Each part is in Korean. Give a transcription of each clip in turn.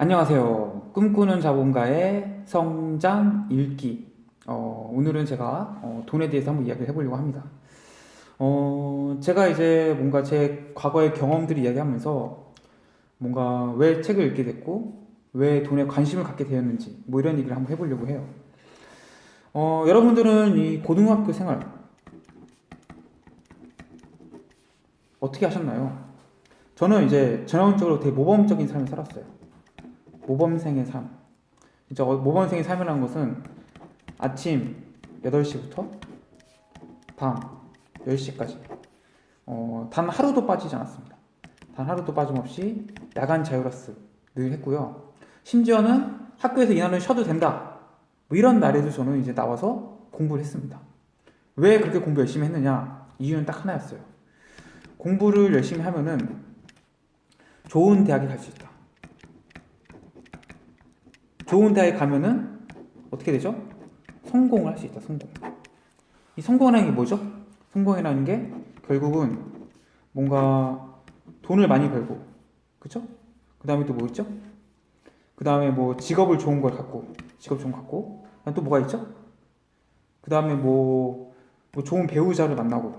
안녕하세요. 꿈꾸는 자본가의 성장 읽기. 어, 오늘은 제가 어, 돈에 대해서 한번 이야기를 해보려고 합니다. 어, 제가 이제 뭔가 제 과거의 경험들을 이야기하면서 뭔가 왜 책을 읽게 됐고, 왜 돈에 관심을 갖게 되었는지, 뭐 이런 얘기를 한번 해보려고 해요. 어, 여러분들은 이 고등학교 생활, 어떻게 하셨나요? 저는 이제 전형적으로 되게 모범적인 삶을 살았어요. 모범생의 삶. 진짜 어- 모범생의 삶이라는 것은 아침 8시부터 밤 10시까지 어, 단 하루도 빠지지 않았습니다. 단 하루도 빠짐없이 야간 자율학습 늘 했고요. 심지어는 학교에서 이날은 쉬어도 된다. 뭐 이런 날에도 저는 이제 나와서 공부를 했습니다. 왜 그렇게 공부 열심히 했느냐? 이유는 딱 하나였어요. 공부를 열심히 하면은 좋은 대학에 갈 수 있다. 좋은 대학에 가면은 어떻게 되죠? 성공을 할 수 있다. 성공. 이 성공이라는 게 뭐죠? 성공이라는 게 결국은 뭔가 돈을 많이 벌고, 그쵸? 그 다음에 또 뭐 있죠? 그 다음에 뭐 직업을 좋은 걸 갖고, 직업 좋은 거 갖고, 또 뭐가 있죠? 그 다음에 뭐, 뭐 좋은 배우자를 만나고,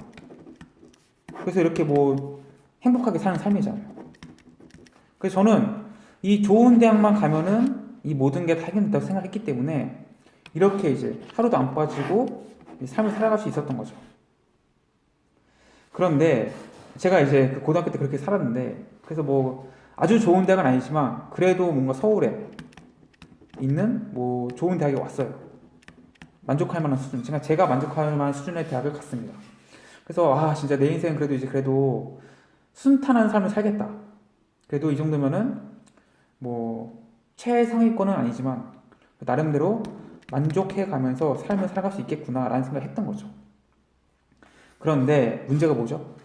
그래서 이렇게 뭐 행복하게 사는 삶이잖아요. 그래서 저는 이 좋은 대학만 가면은 이 모든 게 다 해결된다고 생각했기 때문에 이렇게 이제 하루도 안 빠지고 이 삶을 살아갈 수 있었던 거죠. 그런데 제가 이제 그 고등학교 때 그렇게 살았는데 그래서 뭐 아주 좋은 대학은 아니지만 그래도 뭔가 서울에 있는 뭐 좋은 대학에 왔어요. 만족할 만한 수준. 제가 제가 만족할 만한 수준의 대학을 갔습니다. 그래서 아 진짜 내 인생 그래도 이제 그래도 순탄한 삶을 살겠다. 그래도 이 정도면은 뭐 최상위권은 아니지만 나름대로 만족해 가면서 삶을 살아갈 수 있겠구나라는 생각을 했던 거죠. 그런데 문제가 뭐죠?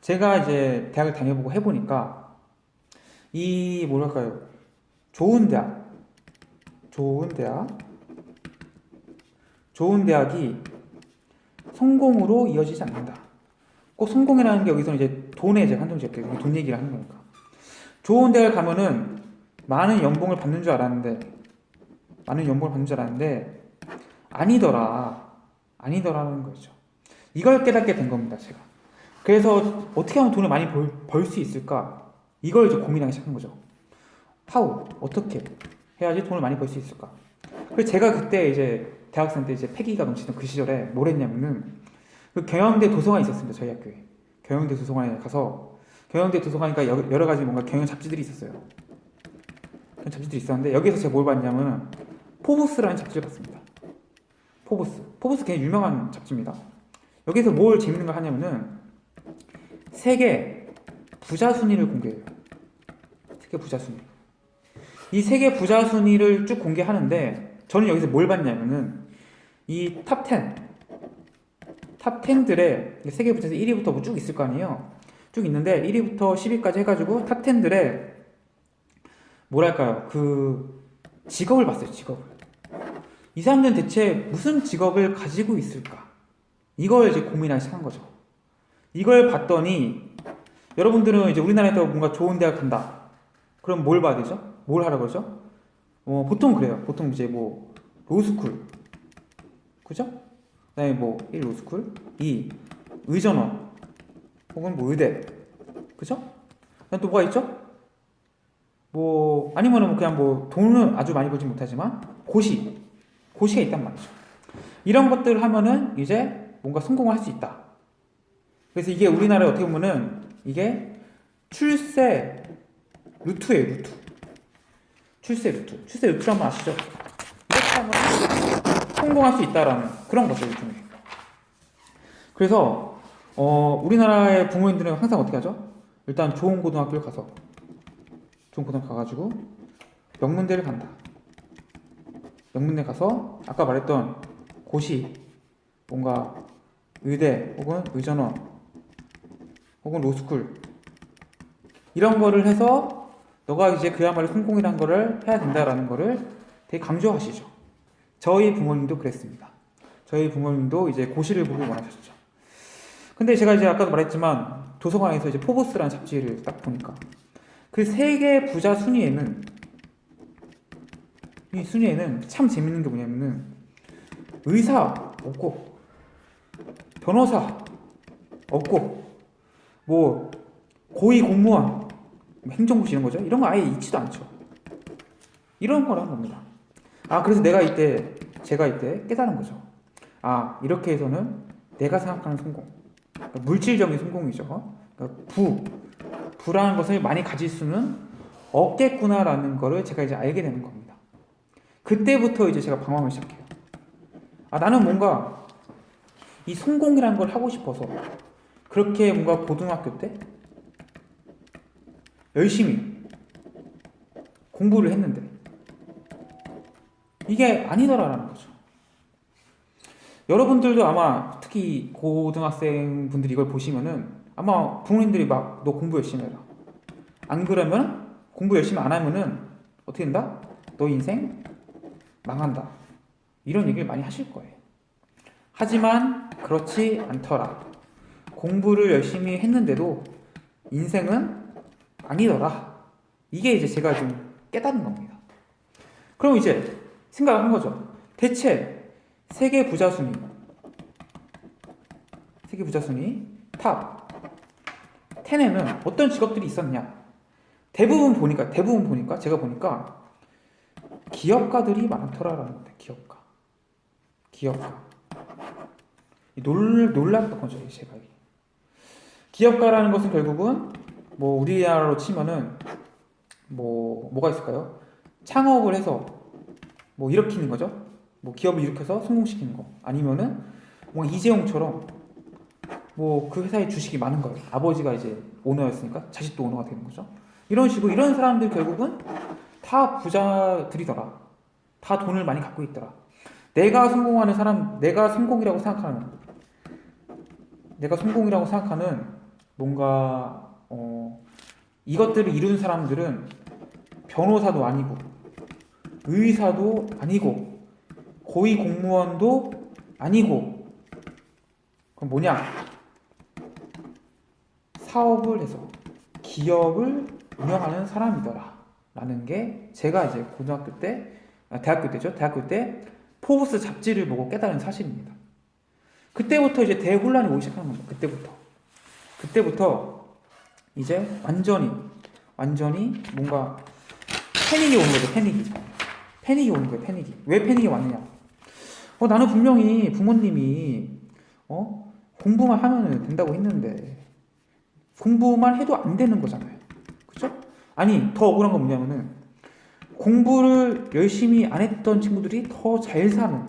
제가 이제 대학을 다녀보고 해보니까 이 뭐랄까요? 좋은 대학, 좋은 대학, 좋은 대학이 성공으로 이어지지 않는다. 꼭 성공이라는 게 여기서 이제 돈에 이제 한정 지을게요. 돈 얘기를 하는 거니까. 좋은 대학을 가면은 많은 연봉을 받는 줄 알았는데 많은 연봉을 받는 줄 알았는데 아니더라. 아니더라는 거죠. 이걸 깨닫게 된 겁니다 제가. 그래서 어떻게 하면 돈을 많이 벌 수 있을까? 이걸 이제 고민하기 시작한 거죠. 하우 어떻게 해야지 돈을 많이 벌 수 있을까? 그래서 제가 그때 이제 대학생 때 이제 패기가 넘치던 그 시절에 뭘 했냐면은 그 경영대 도서관이 있었습니다 저희 학교에. 경영대 도서관에 가서 경영대 도서관이니까 여- 여러 가지 뭔가 경영 잡지들이 있었어요 잡지들이 있었는데 여기서 제가 뭘 봤냐면 포브스라는 잡지를 봤습니다. 포브스. 포브스 굉장히 유명한 잡지입니다. 여기서 뭘 재밌는 걸 하냐면은 세계 부자 순위를 공개해요. 세계 부자 순위. 이 세계 부자 순위를 쭉 공개하는데 저는 여기서 뭘 봤냐면은 이 탑 10. 탑 10들의 세계 부자에서 1위부터 뭐 쭉 있을 거 아니에요. 쭉 있는데 1위부터 10위까지 해가지고 탑 10들의 뭐랄까요? 그 직업을 봤어요 직업을. 이 사람들은 대체 무슨 직업을 가지고 있을까? 이걸 이제 고민하기 시작한 거죠. 이걸 봤더니 여러분들은 이제 우리나라에서 뭔가 좋은 대학 간다. 그럼 뭘 봐야 되죠? 뭘 하라고 그러죠? 어, 보통 그래요. 보통 이제 뭐 로스쿨. 그죠? 그다음에 뭐 1. 로스쿨 2. 의전원 혹은 뭐 의대. 그죠? 또 뭐가 있죠 뭐 아니면은 뭐 그냥 뭐 돈은 아주 많이 벌지 못하지만 고시 고시가 있단 말이죠. 이런 것들을 하면은 이제 뭔가 성공을 할 수 있다. 그래서 이게 우리나라에 어떻게 보면은 이게 출세 루트예요 루트. 출세 루트. 출세 루트 한번 아시죠? 이렇게 하면 성공할 수 있다라는 그런 거죠 일종의. 그래서 어 우리나라의 부모님들은 항상 어떻게 하죠? 일단 좋은 고등학교를 가서 고등학교 가가지고 명문대를 간다. 명문대 가서 아까 말했던 고시 뭔가 의대 혹은 의전원 혹은 로스쿨 이런 거를 해서 너가 이제 그야말로 성공이란 거를 해야 된다라는 거를 되게 강조하시죠. 저희 부모님도 그랬습니다. 저희 부모님도 이제 고시를 보고 원하셨죠. 근데 제가 이제 아까도 말했지만 도서관에서 이제 포브스라는 잡지를 딱 보니까 그 세계 부자 순위에는 이 순위에는 참 재밌는 게 뭐냐면은 의사 없고 변호사 없고 뭐 고위 공무원 뭐 행정고시 이런 거죠. 이런 거 아예 있지도 않죠. 이런 거란 겁니다. 아 그래서 내가 이때 제가 이때 깨달은 거죠. 아 이렇게 해서는 내가 생각하는 성공 그러니까 물질적인 성공이죠. 그러니까 부 부라는 것을 많이 가질 수는 없겠구나라는 거를 제가 이제 알게 되는 겁니다. 그때부터 이제 제가 방황을 시작해요. 아 나는 뭔가 이 성공이라는 걸 하고 싶어서 그렇게 뭔가 고등학교 때 열심히 공부를 했는데 이게 아니더라라는 거죠. 여러분들도 아마 특히 고등학생 분들이 이걸 보시면은 아마 부모님들이 막 너 공부 열심히 해라. 안 그러면 공부 열심히 안 하면은 어떻게 된다? 너 인생 망한다. 이런 얘기를 많이 하실 거예요. 하지만 그렇지 않더라. 공부를 열심히 했는데도 인생은 아니더라. 이게 이제 제가 좀 깨달은 겁니다. 그럼 이제 생각을 한 거죠. 대체 세계 부자 순위, 세계 부자 순위 탑 10에는 어떤 직업들이 있었냐? 대부분 보니까 대부분 보니까 제가 보니까 기업가들이 많더라라는 건데 기업가, 기업가. 놀 놀랐던 거죠 제가 기업가라는 것은 결국은 뭐 우리나라로 치면은 뭐 뭐가 있을까요? 창업을 해서 뭐 일으키는 거죠. 뭐 기업을 일으켜서 성공시키는 거. 아니면은 뭔가 이재용처럼 뭐 그 회사의 주식이 많은 거예요. 아버지가 이제 오너였으니까 자식도 오너가 되는 거죠. 이런 식으로 이런 사람들 결국은 다 부자들이더라. 다 돈을 많이 갖고 있더라. 내가 성공하는 사람, 내가 성공이라고 생각하는, 내가 성공이라고 생각하는 뭔가 어, 이것들을 이룬 사람들은 변호사도 아니고 의사도 아니고 고위 공무원도 아니고 그럼 뭐냐? 사업을 해서 기업을 운영하는 사람이더라. 라는 게 제가 이제 고등학교 때, 아, 대학교 때죠. 대학교 때 포브스 잡지를 보고 깨달은 사실입니다. 그때부터 이제 대혼란이 오기 시작하는 겁니다. 그때부터. 그때부터 이제 완전히, 완전히 뭔가 패닉이 오는 거죠. 패닉이. 패닉이 오는 거예요. 패닉이. 왜 패닉이 왔느냐? 어, 나는 분명히 부모님이, 어, 공부만 하면 된다고 했는데, 공부만 해도 안 되는 거잖아요. 그죠? 아니, 더 억울한 건 뭐냐면은, 공부를 열심히 안 했던 친구들이 더 잘 사는,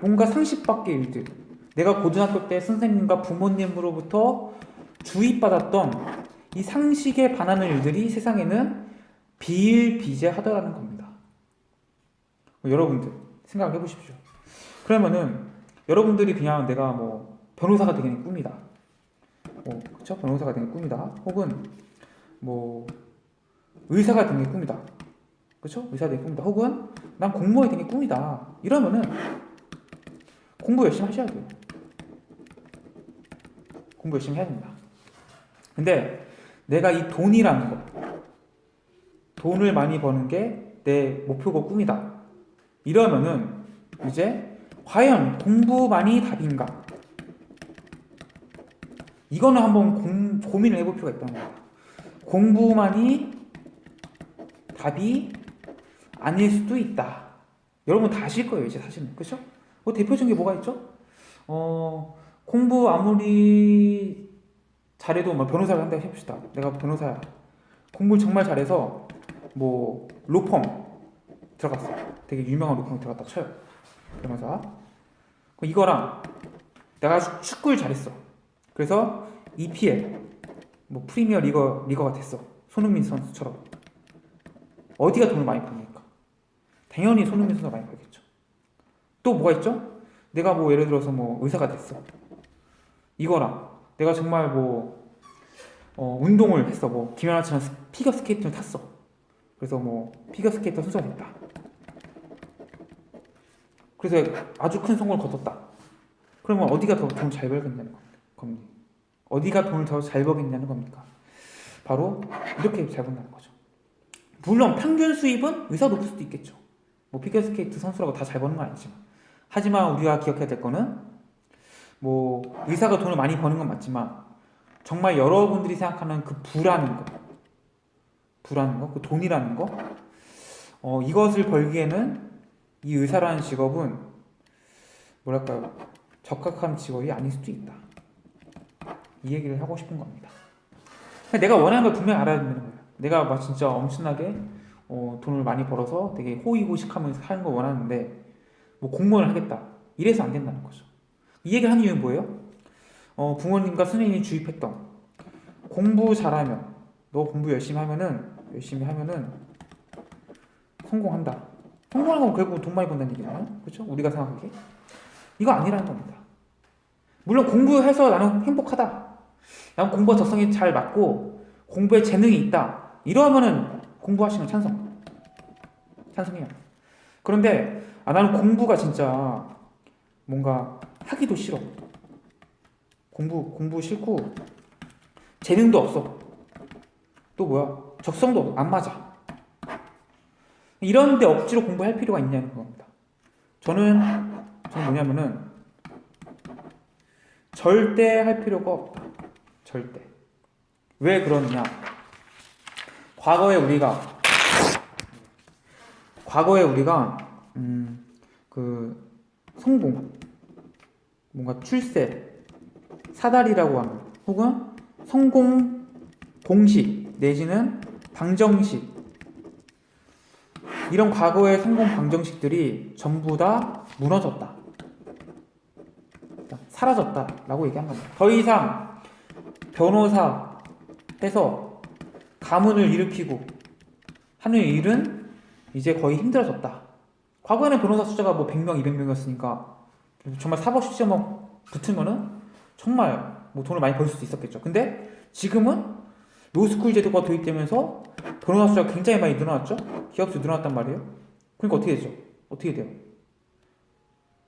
뭔가 상식 밖의 일들. 내가 고등학교 때 선생님과 부모님으로부터 주입받았던 이 상식에 반하는 일들이 세상에는 비일비재하더라는 겁니다. 여러분들 생각을 해보십시오. 그러면은 여러분들이 그냥 내가 뭐 변호사가 되는 꿈이다. 뭐 그렇죠? 변호사가 되는 꿈이다. 혹은 뭐 의사가 되는 게 꿈이다. 그렇죠? 의사가 되는 꿈이다. 혹은 난 공무원이 되는 게 꿈이다. 이러면은 공부 열심히 하셔야 돼요. 공부 열심히 해야 됩니다. 근데 내가 이 돈이라는 거, 돈을 많이 버는 게 내 목표고 꿈이다. 이러면은 이제 과연 공부만이 답인가? 이거는 한번 공, 고민을 해볼 필요가 있다는 거야. 공부만이 답이 아닐 수도 있다. 여러분 다 아실 거예요, 이제 사실은. 그렇죠? 뭐 대표적인 게 뭐가 있죠? 어, 공부 아무리 잘해도 뭐 변호사를 한다고 해봅시다. 내가 변호사야. 공부를 정말 잘해서 뭐 로펌 들어갔어. 되게 유명한 로펌 들어갔다 쳐요. 변호사. 이거랑 내가 축구를 잘했어. 그래서 EPL 뭐 프리미어 리거 리거가 됐어. 손흥민 선수처럼 어디가 돈을 많이 버니까 당연히 손흥민 선수가 많이 벌겠죠. 또 뭐가 있죠? 내가 뭐 예를 들어서 뭐 의사가 됐어. 이거랑 내가 정말 뭐 어, 운동을 했어. 뭐 김연아처럼 피겨 스케이트를 탔어. 그래서 뭐 피겨 스케이터 선수가 됐다. 그래서 아주 큰 성공을 거뒀다. 그러면 어디가 더 돈 잘 벌겠냐는 겁니다. 어디가 돈을 더잘 벌겠냐는 겁니까? 바로 이렇게 잘 번다는 거죠. 물론 평균 수입은 의사 높을 수도 있겠죠. 뭐 피겨스케이트 선수라고 다 잘 버는 건 아니지만. 하지만 우리가 기억해야 될 거는 뭐 의사가 돈을 많이 버는 건 맞지만 정말 여러분들이 생각하는 그 부라는 거, 부라는 거, 그 돈이라는 거, 어, 이것을 벌기에는 이 의사라는 직업은 뭐랄까요 적합한 직업이 아닐 수도 있다. 이 얘기를 하고 싶은 겁니다. 내가 원하는 걸 분명히 알아야 되는 거예요. 내가 막 진짜 엄청나게 어, 돈을 많이 벌어서 되게 호의호식하면서 사는 걸 원하는데 뭐 공무원을 하겠다. 이래서 안 된다는 거죠. 이 얘기를 하는 이유는 뭐예요? 어, 부모님과 선생님이 주입했던 공부 잘하면 너 공부 열심히 하면은 열심히 하면은 성공한다. 성공하는 건 결국 돈 많이 번다는 얘기잖아요. 그렇죠? 우리가 생각하기에 이거 아니라는 겁니다. 물론 공부해서 나는 행복하다. 나는 공부와 적성이 잘 맞고 공부에 재능이 있다. 이러면은 공부하시는 찬성. 찬성해요. 그런데 아, 나는 공부가 진짜 뭔가 하기도 싫어. 공부 공부 싫고 재능도 없어. 또 뭐야? 적성도 안 맞아. 이런데 억지로 공부할 필요가 있냐는 겁니다. 저는 저는 뭐냐면은 절대 할 필요가 없다. 절대. 왜 그러느냐? 과거에 우리가 과거에 우리가 음, 그 성공 뭔가 출세 사다리라고 하는 혹은 성공 공식 내지는 방정식 이런 과거의 성공 방정식들이 전부 다 무너졌다. 사라졌다라고 얘기한 겁니다. 더 이상 변호사 해서 가문을 일으키고 하는 일은 이제 거의 힘들어졌다. 과거에는 변호사 숫자가 뭐 100명, 200명이었으니까 정말 사법 시험만 붙으면은 정말 뭐 돈을 많이 벌수 있었겠죠. 근데 지금은 로스쿨 제도가 도입되면서 변호사 숫자가 굉장히 많이 늘어났죠. 기업 수 늘어났단 말이에요. 그러니까 어떻게 되죠? 어떻게 돼요?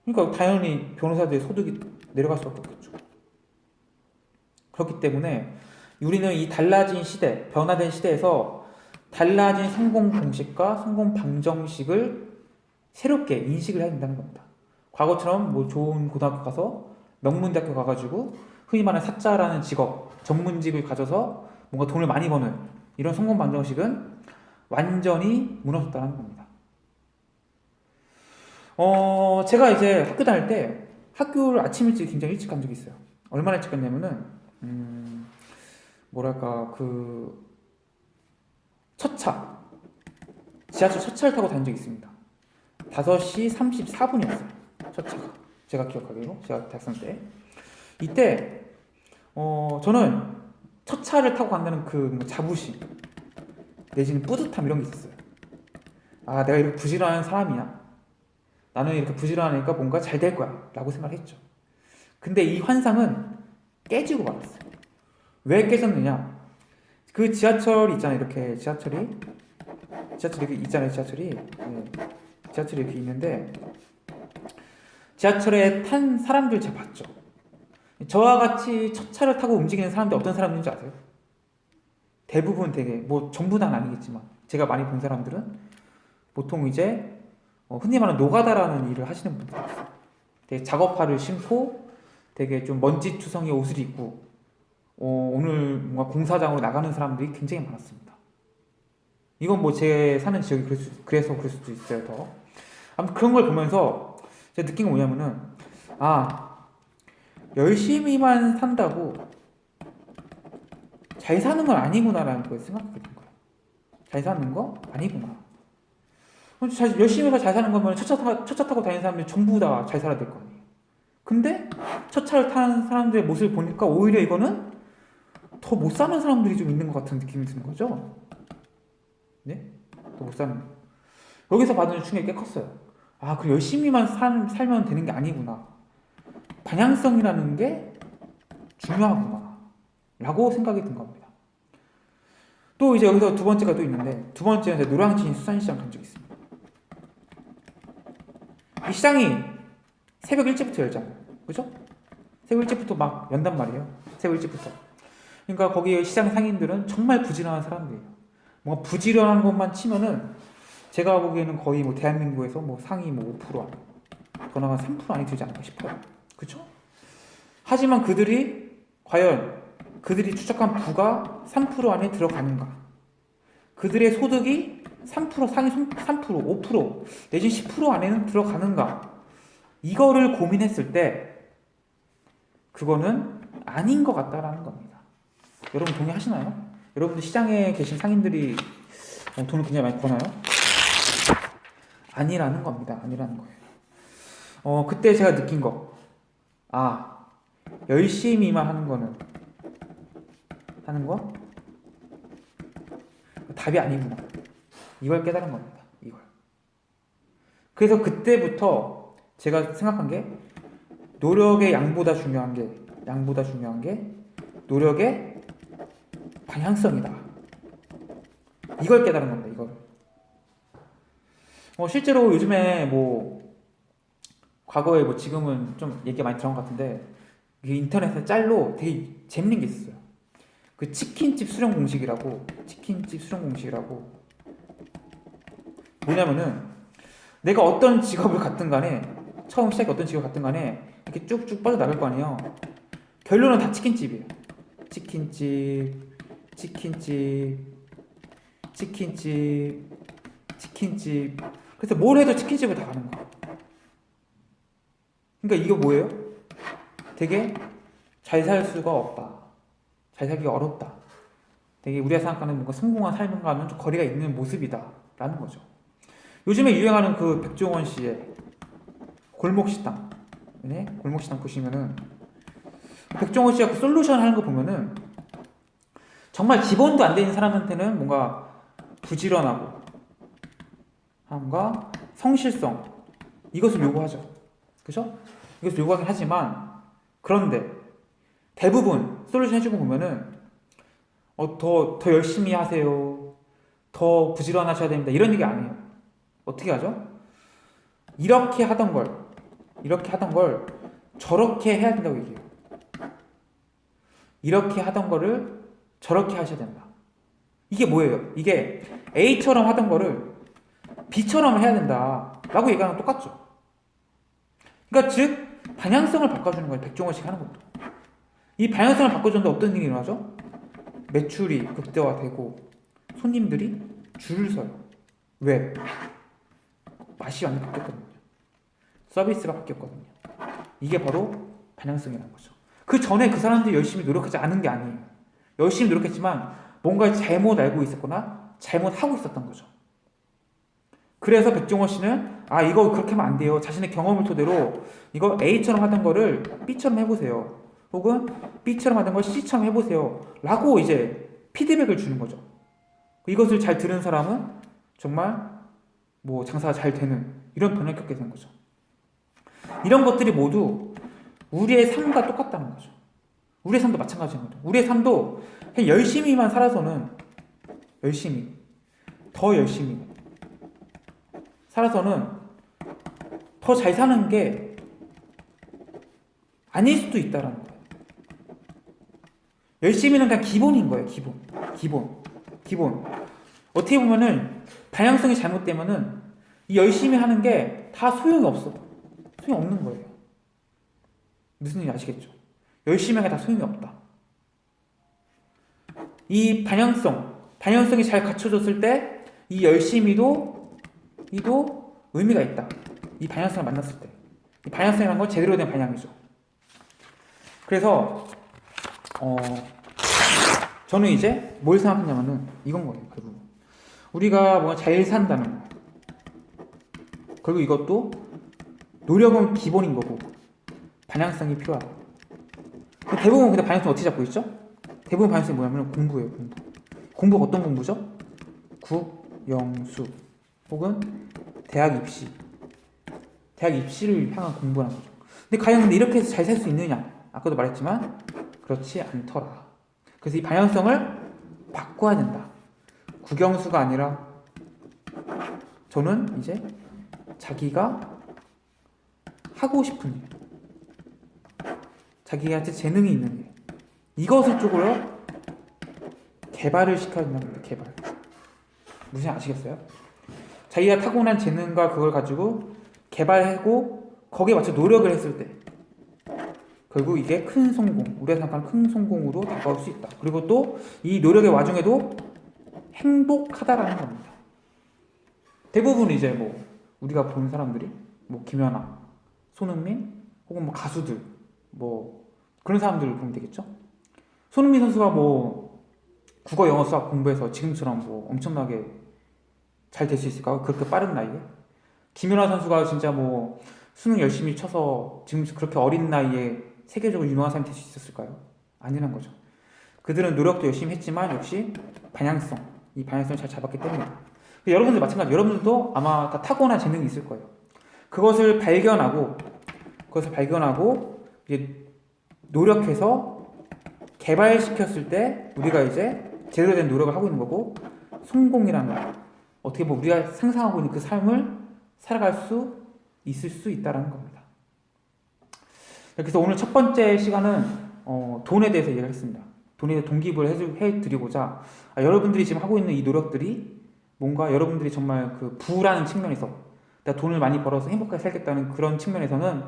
그러니까 당연히 변호사들의 소득이 내려갈 수밖에 없겠죠. 그렇기 때문에 우리는 이 달라진 시대, 변화된 시대에서 달라진 성공 공식과 성공 방정식을 새롭게 인식을 해야 된다는 겁니다. 과거처럼 뭐 좋은 고등학교 가서 명문대학교 가가지고 흔히 말하는 사자라는 직업, 전문직을 가져서 뭔가 돈을 많이 버는 이런 성공 방정식은 완전히 무너졌다는 겁니다. 어, 제가 이제 학교 다닐 때 학교를 아침 일찍 굉장히 일찍 간 적이 있어요. 얼마나 일찍 갔냐면은, 음, 뭐랄까, 그, 첫차. 지하철 첫차를 타고 다닌 적이 있습니다. 5시 34분이었어요. 첫차가. 제가 기억하기로. 제가 대학생 때. 이때, 어, 저는 첫 차를 타고 간다는 그 뭐 자부심, 내지는 뿌듯함 이런 게 있었어요. 아, 내가 이렇게 부지런한 사람이야. 나는 이렇게 부지런하니까 뭔가 잘 될 거야. 라고 생각했죠. 근데 이 환상은 깨지고 말았어요. 왜 깨졌느냐? 그 지하철 있잖아요. 이렇게 지하철이. 지하철이 이렇게 있잖아요. 지하철이. 네. 지하철이 이렇게 있는데, 지하철에 탄 사람들 제가 봤죠. 저와 같이 첫 차를 타고 움직이는 사람들 어떤 사람인지 아세요? 대부분 되게, 뭐 전부 다는 아니겠지만, 제가 많이 본 사람들은 보통 이제 어, 흔히 말하는 노가다라는 일을 하시는 분들. 되게 작업화를 신고 되게 좀 먼지 투성이 옷을 입고 어, 오늘 뭔가 공사장으로 나가는 사람들이 굉장히 많았습니다. 이건 뭐 제 사는 지역이 수, 그래서 그럴 수도 있어요. 더 아무튼 그런 걸 보면서 제가 느낀 건 뭐냐면은 아 열심히만 산다고 잘 사는 건 아니구나라는 걸 생각하게 된 거예요. 잘 사는 거 아니구나. 잘, 열심히 해서 잘 사는 거면 첫차, 타고 다니는 사람들이 전부 다 잘 살아야 될거 아니에요. 근데 첫 차를 타는 사람들의 모습을 보니까 오히려 이거는 더 못 사는 사람들이 좀 있는 것 같은 느낌이 드는 거죠. 네? 더 못 사는. 여기서 받은 충격이 꽤 컸어요. 아, 그 열심히만 살, 살면 되는 게 아니구나. 방향성이라는 게 중요하구나. 라고 생각이 든 겁니다. 또 이제 여기서 두 번째가 또 있는데, 두 번째는 노량진 수산시장 간 적이 있습니다. 이 시장이 새벽 일찍부터 열잖아요. 그죠? 새벽 일찍부터 막 연단 말이에요. 새벽 일찍부터. 그러니까 거기 시장 상인들은 정말 부지런한 사람들이에요. 뭔가 부지런한 것만 치면은 제가 보기에는 거의 뭐 대한민국에서 뭐 상위 뭐 5% 안, 더 나간 3% 안에 들지 않을까 싶어요. 그쵸? 하지만 그들이 과연 그들이 추적한 부가 3% 안에 들어가는가? 그들의 소득이 3% 상위 3%, 5% 내지 10% 안에는 들어가는가? 이거를 고민했을 때 그거는 아닌 것 같다라는 겁니다. 여러분 동의하시나요? 여러분들 시장에 계신 상인들이 어, 돈을 굉장히 많이 버나요? 아니라는 겁니다. 아니라는 거예요. 어, 그때 제가 느낀 거. 아, 열심히만 하는 거는, 하는 거? 답이 아니구나. 이걸 깨달은 겁니다. 이걸. 그래서 그때부터 제가 생각한 게, 노력의 양보다 중요한 게, 양보다 중요한 게, 노력의 방향성이다. 이걸 깨달은 겁니다. 이걸. 어, 실제로 요즘에 뭐 과거에 뭐 지금은 좀 얘기가 많이 들어간 것 같은데 인터넷에 짤로 되게 재밌는 게 있어요. 그 치킨집 수령 공식이라고 치킨집 수령 공식이라고 뭐냐면은 내가 어떤 직업을 갖든 간에 처음 시작에 어떤 직업을 갖든 간에 이렇게 쭉쭉 빠져나갈 거 아니에요. 결론은 다 치킨집이에요. 치킨집, 치킨집, 치킨집, 치킨집. 그래서 뭘 해도 치킨집을 다 가는 거야. 그러니까 이거 뭐예요? 되게 잘 살 수가 없다. 잘 살기가 어렵다. 되게 우리가 생각하는 뭔가 성공한 삶과는 좀 거리가 있는 모습이다. 라는 거죠. 요즘에 유행하는 그 백종원 씨의 골목식당. 네? 골목식당 보시면은 백종원 씨가 그 솔루션 하는 거 보면은 정말 기본도 안 되는 사람한테는 뭔가 부지런하고 함과 성실성 이것을 요구하죠. 그죠? 이것을 요구하긴 하지만 그런데 대부분 솔루션 해주고 보면은 어, 더, 더 열심히 하세요. 더 부지런하셔야 됩니다. 이런 얘기 아니에요. 어떻게 하죠? 이렇게 하던 걸, 이렇게 하던 걸 저렇게 해야 된다고 얘기해요. 이렇게 하던 거를 저렇게 하셔야 된다. 이게 뭐예요? 이게 A처럼 하던 거를 B처럼 해야 된다. 라고 얘기하는 건 똑같죠. 그러니까 즉, 방향성을 바꿔주는 거예요. 백종원씩 하는 것도. 이 방향성을 바꿔주는데 어떤 일이 일어나죠? 매출이 극대화되고 손님들이 줄을 서요. 왜? 맛이 완전 바뀌었거든요. 서비스가 바뀌었거든요. 이게 바로 방향성이라는 거죠. 그 전에 그 사람들이 열심히 노력하지 않은 게 아니에요. 열심히 노력했지만 뭔가 잘못 알고 있었거나 잘못하고 있었던 거죠. 그래서 백종원 씨는 아 이거 그렇게 하면 안 돼요. 자신의 경험을 토대로 이거 A처럼 하던 거를 B처럼 해보세요. 혹은 B처럼 하던 걸 C처럼 해보세요. 라고 이제 피드백을 주는 거죠. 이것을 잘 들은 사람은 정말 뭐 장사가 잘 되는 이런 변화를 겪게 된 거죠. 이런 것들이 모두 우리의 삶과 똑같다는 거죠. 우리의 삶도 마찬가지인 거죠. 우리의 삶도 열심히만 살아서는 열심히 더 열심히 살아서는 더 잘 사는 게 아닐 수도 있다라는 거예요. 열심히는 그냥 기본인 거예요. 기본, 기본, 기본. 어떻게 보면은 방향성이 잘못되면은 이 열심히 하는 게 다 소용이 없어. 소용 없는 거예요. 무슨 일인지 아시겠죠? 열심히 하는 게다 소용이 없다. 이 방향성, 방향성이 잘 갖춰졌을 때 이 열심히도 이도 의미가 있다. 이 방향성을 만났을 때. 이 방향성이라는 건 제대로 된 방향이죠. 그래서 어 저는 이제 뭘 생각하냐면은 이건 거예요. 결국 우리가 뭔가 잘 산다는 거. 그리고 이것도 노력은 기본인 거고 방향성이 필요하다. 대부분 근데 방향성 어떻게 잡고 있죠? 대부분 방향성이 뭐냐면 공부예요. 공부. 공부가 어떤 공부죠? 국영수 혹은 대학 입시. 대학 입시를 향한 공부라는 거죠. 근데 과연 근데 이렇게 해서 잘 살 수 있느냐? 아까도 말했지만 그렇지 않더라. 그래서 이 방향성을 바꿔야 된다. 국영수가 아니라 저는 이제 자기가 하고 싶은 일, 자기한테 재능이 있는 일, 이것을 쪽으로 개발을 시켜야 된다는 겁니다. 개발. 무슨 아시겠어요? 자기가 타고난 재능과 그걸 가지고 개발하고 거기에 맞춰 노력을 했을 때 결국 이게 큰 성공, 우리가 생각하는 큰 성공으로 다가올 수 있다. 그리고 또 이 노력의 와중에도 행복하다라는 겁니다. 대부분 이제 뭐 우리가 본 사람들이 뭐 김연아, 손흥민 혹은 뭐 가수들 뭐 그런 사람들을 보면 되겠죠. 손흥민 선수가 뭐 국어, 영어, 수학 공부해서 지금처럼 뭐 엄청나게 잘 될 수 있을까요? 그렇게 빠른 나이에? 김연아 선수가 진짜 뭐 수능 열심히 쳐서 지금 그렇게 어린 나이에 세계적으로 유명한 사람이 될 수 있었을까요? 아니란 거죠. 그들은 노력도 열심히 했지만 역시 방향성, 이 방향성을 잘 잡았기 때문이다. 여러분들 마찬가지, 여러분들도 아마 다 타고난 재능이 있을 거예요. 그것을 발견하고, 그것을 발견하고, 이제 노력해서 개발시켰을 때 우리가 이제 제대로 된 노력을 하고 있는 거고, 성공이라는 거. 어떻게 보면 우리가 상상하고 있는 그 삶을 살아갈 수 있을 수 있다라는 겁니다. 그래서 오늘 첫 번째 시간은 어, 돈에 대해서 얘기를 했습니다. 돈에 대해 동기부여를 해드리고자 아, 여러분들이 지금 하고 있는 이 노력들이 뭔가 여러분들이 정말 그 부라는 측면에서 내가 돈을 많이 벌어서 행복하게 살겠다는 그런 측면에서는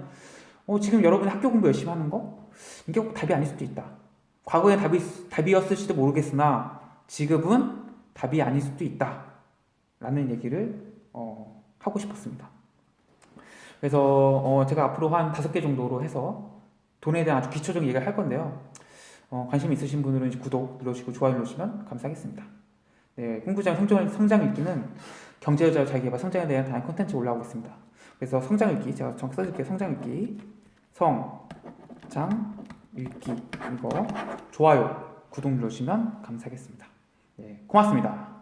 어, 지금 여러분이 학교 공부 열심히 하는 거 이게 꼭 답이 아닐 수도 있다. 과거에 답이 답이었을지도 모르겠으나 지금은 답이 아닐 수도 있다. 라는 얘기를 어, 하고 싶었습니다. 그래서 어, 제가 앞으로 한 다섯 개 정도로 해서 돈에 대한 아주 기초적인 얘기를 할 건데요. 어, 관심 있으신 분들은 구독 눌러주시고 좋아요 눌러주시면 감사하겠습니다. 네, 꿈꾸장 성장, 성장 읽기는 경제여자 자기개발 성장에 대한 다양한 콘텐츠 올라오고 있습니다. 그래서 성장 읽기 제가 정확히 써줄게요. 성장 읽기 성 장 읽기 이거 좋아요 구독 눌러주시면 감사하겠습니다. 네, 고맙습니다.